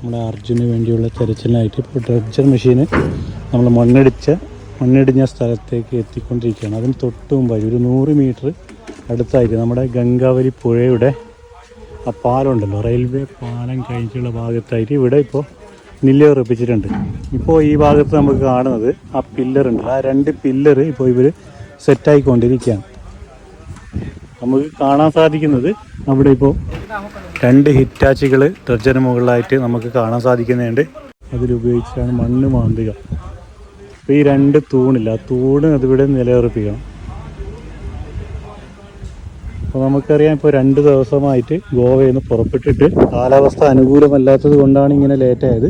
നമ്മുടെ അർജുന് വേണ്ടിയുള്ള തെരച്ചിലിനായിട്ട് ഇപ്പോൾ ഡ്രഡ്ജർ മെഷീന് നമ്മൾ മണ്ണിടിച്ച മണ്ണിടിഞ്ഞ സ്ഥലത്തേക്ക് എത്തിക്കൊണ്ടിരിക്കുകയാണ്. അതിന് തൊട്ട് മുമ്പായി ഒരു നൂറ് മീറ്റർ അടുത്തായിട്ട് നമ്മുടെ ഗംഗാവലി പുഴയുടെ ആ പാലമുണ്ടല്ലോ. റെയിൽവേ പാലം കഴിഞ്ഞിട്ടുള്ള ഭാഗത്തായിട്ട് ഇവിടെ ഇപ്പോൾ നില്ല് ഉറപ്പിച്ചിട്ടുണ്ട്. ഇപ്പോൾ ഈ ഭാഗത്ത് നമുക്ക് കാണുന്നത് ആ പില്ലറുണ്ട് ആ രണ്ട് പില്ലർ ഇപ്പോൾ ഇവർ സെറ്റായിക്കൊണ്ടിരിക്കുകയാണ്. നമുക്ക് കാണാൻ സാധിക്കുന്നത് അവിടെ ഇപ്പോൾ രണ്ട് ഹിറ്റാച്ചികൾ ടെർജന് മുകളിലായിട്ട് നമുക്ക് കാണാൻ സാധിക്കുന്നുണ്ട്. അതിലുപയോഗിച്ചാണ് മണ്ണ് മാന്തുക. അപ്പോൾ ഈ രണ്ട് തൂണില്ല ആ തൂണ് അതിവിടെ നിലയുറപ്പിക്കണം. അപ്പോൾ നമുക്കറിയാം ഇപ്പോൾ രണ്ട് ദിവസമായിട്ട് ഗോവയിൽ നിന്ന് പുറപ്പെട്ടിട്ട് കാലാവസ്ഥ അനുകൂലമല്ലാത്തത് കൊണ്ടാണ് ഇങ്ങനെ ലേറ്റായത്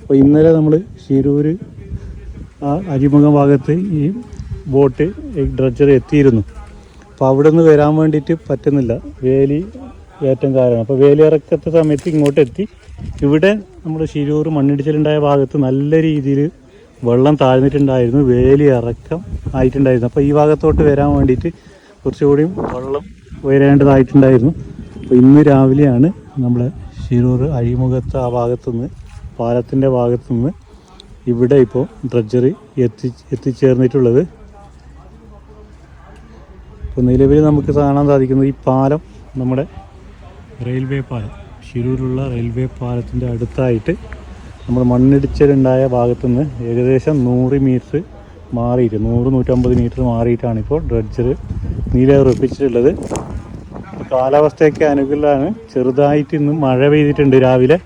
അപ്പോൾ ഇന്നലെ നമ്മൾ ശിരൂര് ആ അരിമുഖ ഭാഗത്ത് ഈ ബോട്ട് ഡ്രഡ്ജർ എത്തിയിരുന്നു. അപ്പോൾ അവിടെ നിന്ന് വരാൻ വേണ്ടിയിട്ട് പറ്റുന്നില്ല. വേലി ഏറ്റവും കാരണം. അപ്പോൾ വേലിയിറക്കത്തെ സമയത്ത് ഇങ്ങോട്ടെത്തി. ഇവിടെ നമ്മൾ ശിരൂർ മണ്ണിടിച്ചിലുണ്ടായ ഭാഗത്ത് നല്ല രീതിയിൽ വെള്ളം താഴ്ന്നിട്ടുണ്ടായിരുന്നു. വേലി ഇറക്കം ആയിട്ടുണ്ടായിരുന്നു. അപ്പോൾ ഈ ഭാഗത്തോട്ട് വരാൻ വേണ്ടിയിട്ട് കുറച്ചുകൂടിയും വെള്ളം ഉയരേണ്ടതായിട്ടുണ്ടായിരുന്നു അപ്പോൾ ഇന്ന് രാവിലെയാണ് നമ്മുടെ ശിരൂർ അഴിമുഖത്ത് ആ ഭാഗത്തുനിന്ന് പാലത്തിന്റെ ഭാഗത്തുനിന്ന് ഇവിടെ ഇപ്പോൾ ഡ്രഡ്ജറി എത്തി എത്തിച്ചേർന്നിട്ടുള്ളത്. ഇപ്പോൾ നിലവിൽ നമുക്ക് കാണാൻ സാധിക്കുന്നത് ഈ പാലം നമ്മുടെ റെയിൽവേ പാലം ഷിരൂരുള്ള റെയിൽവേ പാലത്തിന്റെ അടുത്തായിട്ട് നമ്മൾ മണ്ണിടിച്ചിലുണ്ടായ ഭാഗത്തുനിന്ന് ഏകദേശം നൂറ് മീറ്റർ മാറിയിട്ട് നൂറ് നൂറ്റമ്പത് മീറ്റർ മാറിയിട്ടാണ് ഇപ്പോൾ ഡ്രഡ്ജർ നീലയുറപ്പിച്ചിട്ടുള്ളത് കാലാവസ്ഥയൊക്കെ അനുകൂലമാണ്. ചെറുതായിട്ട് ഇന്ന് മഴ പെയ്തിട്ടുണ്ട് രാവിലെ.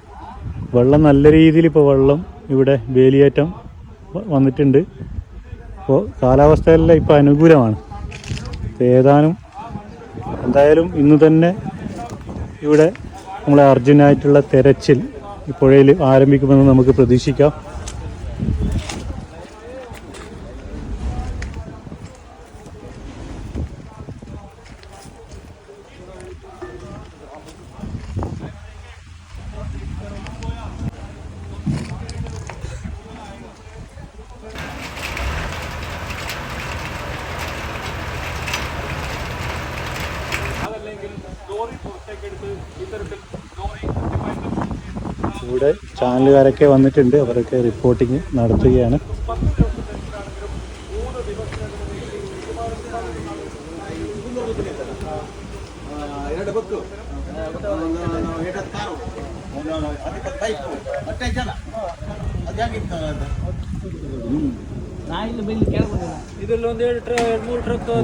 വെള്ളം നല്ല രീതിയിൽ ഇപ്പോൾ വെള്ളം ഇവിടെ വേലിയേറ്റം വന്നിട്ടുണ്ട്. അപ്പോൾ കാലാവസ്ഥയെല്ലാം ഇപ്പോൾ അനുകൂലമാണ്. ഏതാനും എന്തായാലും ഇന്ന് തന്നെ ഇവിടെ നമ്മളെ അർജുനായിട്ടുള്ള തെരച്ചിൽ ഈ പുഴയിൽ ആരംഭിക്കുമെന്ന് നമുക്ക് പ്രതീക്ഷിക്കാം. ഇവിടെ ചാനലുകാരൊക്കെ വന്നിട്ടുണ്ട്. അവരൊക്കെ റിപ്പോർട്ടിങ് നടത്തുകയാണ്.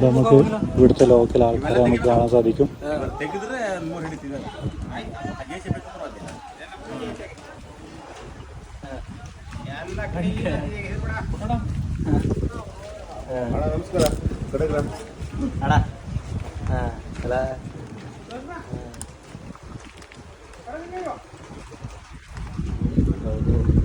നമുക്ക് ഇവിടുത്തെ ലോക്കൽ ആൾക്കാരെ നമുക്ക് കാണാൻ സാധിക്കും. ಅಣ್ಣ ಹಾ ಅಲ್ಲ ಹೌದು.